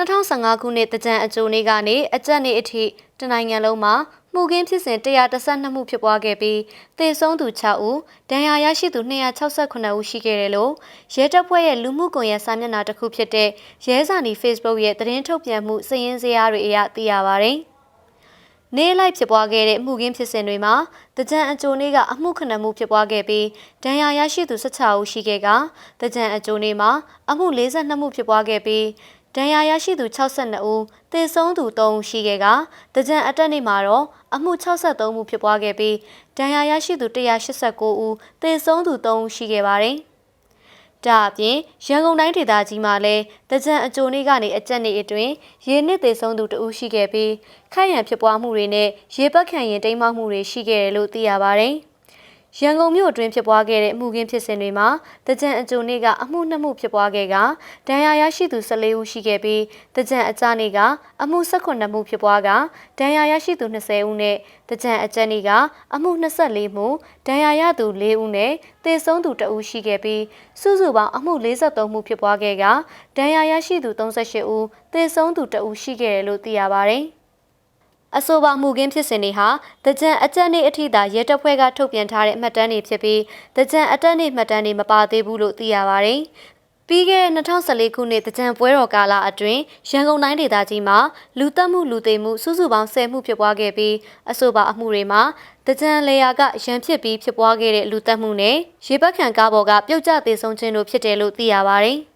2015ခုနှစ်တကြံအကြိုနေ့ကနေအကြက်နေ့အထိတနိုင်ငံလုံးမှာမှုခင်းဖြစ်စဉ်132မှုဖြစ်ပွားခဲ့ပြီးသေဆုံးသူ6ဦးဒဏ်ရာရရှိသူ268ဦးရှိခဲ့တယ်လို့ရဲတပ်ဖွဲ့ရဲ့လူမှုကွန်ရက်စာမျက်နှာတစ်ခုဖြစ်တဲ့ရဲစာနီ Facebook ရဲ့သတင်းထုတ်ပြန်မှုစည်ရင်းစရာတွေအရသိရပါတယ်။ နေ့လိုက်ဖြစ်ပွားခဲ့တဲ့မှုခင်းဖြစ်စဉ်တွေမှာတကြံအကြိုနေ့ကအမှုခဏမှုဖြစ်ပွားခဲ့ပြီးဒဏ်ရာရရှိသူ16ဦးရှိခဲ့ကတကြံအကြိုနေ့မှာအမှု42မှုဖြစ်ပွားခဲ့ပြီးဒဏ်ရာရရှိသူ62ဦးသေဆုံးသူ3ဦးရှိခဲ့ကတကြံအတက်နေ့မှာတော့အမှု63မှုဖြစ်ပွားခဲ့ပြီးဒဏ်ရာရရှိသူ189ဦးသေဆုံးသူ3ဦးရှိခဲ့ပါတယ်။ ဒါအပြင်ရန်ကုန်တိုင်းဒေသကြီးမှာလည်းတကြံအကြိုနေ့ကနေအကြက်နေ့အတွင်းရေနစ်သေဆုံးသူ2ဦးရှိခဲ့ပြီးခိုက်ရန်ဖြစ်ပွားမှုတွေနဲ့ရေပတ်ခံရင်တိမ်းမောက်မှုတွေရှိခဲ့တယ်လို့သိရပါတယ်။ ရန်ကုန်မြို့အတွင်းဖြစ်ပွားခဲ့တဲ့မှုခင်းဖြစ်စဉ်တွေမှာတကြံအကြိုနေ့ကအမှုနှစ်မှုဖြစ်ပွားခဲ့ကဒဏ်ရာရရှိသူ14ဦးရှိခဲ့ပြီးတကြံအကြနေ့ကအမှု18မှုဖြစ်ပွားကဒဏ်ရာရရှိသူ20ဦးနဲ့တကြံအကြက်နေ့ကအမှု24မှုဒဏ်ရာရသူ4ဦးနဲ့သေဆုံးသူ2ဦးရှိခဲ့ပြီးစုစုပေါင်းအမှု43မှုဖြစ်ပွားခဲ့ကဒဏ်ရာရရှိသူ38ဦးသေဆုံးသူ2ဦးရှိခဲ့တယ်လို့သိရပါတယ်။ အဆိုပါမှုခင်းဖြစ်စဉ်တွေဟာတကြံအကြက်နေ့အထိသာရဲတပ်ဖွဲ့ကထုတ်ပြန်ထားတဲ့မှတ်တမ်းတွေဖြစ်ပြီးတကြံအတက်နေ့မှတ်တမ်းတွေမပါသေးဘူးလို့သိရပါတယ်။ပြီးခဲ့တဲ့2014ခုနှစ်တကြံပွဲတော်ကာလအတွင်းရန်ကုန်တိုင်းဒေသကြီးမှာလူတက်မှုလူသေးမှုစုစုပေါင်း10မှုဖြစ်ပွားခဲ့ပြီးအဆိုပါအမှုတွေမှာတကြံလေယာကရန်ဖြစ်ပြီးဖြစ်ပွားခဲ့တဲ့လူတက်မှုနဲ့ရေပက်ခံကားပေါ်ကပြုတ်ကျသေးဆုံးခြင်းတို့ဖြစ်တယ်လို့သိရပါတယ်။